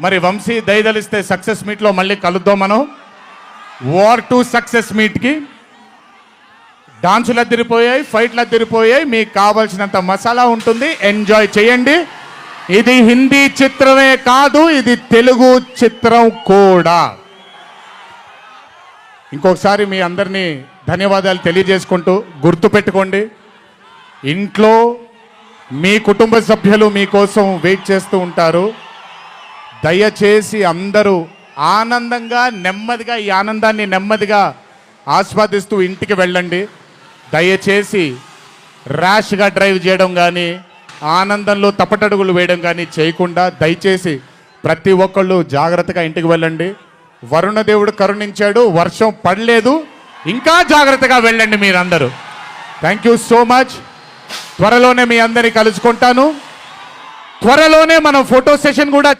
మరి వంశీ దయదలిస్తే సక్సెస్ మీట్లో మళ్ళీ కలుద్దాం మనం. వార్ టు సక్సెస్ మీట్కి డాన్సులు అద్దరిపోయాయి ఫైట్లు అద్దరిపోయాయి మీకు కావాల్సినంత మసాలా ఉంటుంది. ఎంజాయ్ చేయండి. ఇది హిందీ చిత్రమే కాదు ఇది తెలుగు చిత్రం కూడా. ఇంకొకసారి మీ అందరినీ ధన్యవాదాలు తెలియజేసుకుంటూ గుర్తుపెట్టుకోండి ఇంట్లో మీ కుటుంబ సభ్యులు మీకోసం వెయిట్ చేస్తూ ఉంటారు. దయచేసి అందరూ ఆనందంగా నెమ్మదిగా ఈ ఆనందాన్ని నెమ్మదిగా ఆస్వాదిస్తూ ఇంటికి వెళ్ళండి. దయచేసి ర్యాష్గా డ్రైవ్ చేయడం కానీ ఆనందంలో తప్పటడుగులు వేయడం కానీ చేయకుండా దయచేసి ప్రతి ఒక్కళ్ళు జాగ్రత్తగా ఇంటికి వెళ్ళండి. వరుణదేవుడు కరుణించాడు వర్షం పడలేదు. ఇంకా జాగ్రత్తగా వెళ్ళండి మీరందరూ. థ్యాంక్ యూ సో మచ్ త్వరలోనే మీ అందరినీ కలుసుకుంటాను. త్వరలోనే మనం ఫోటో సెషన్ కూడా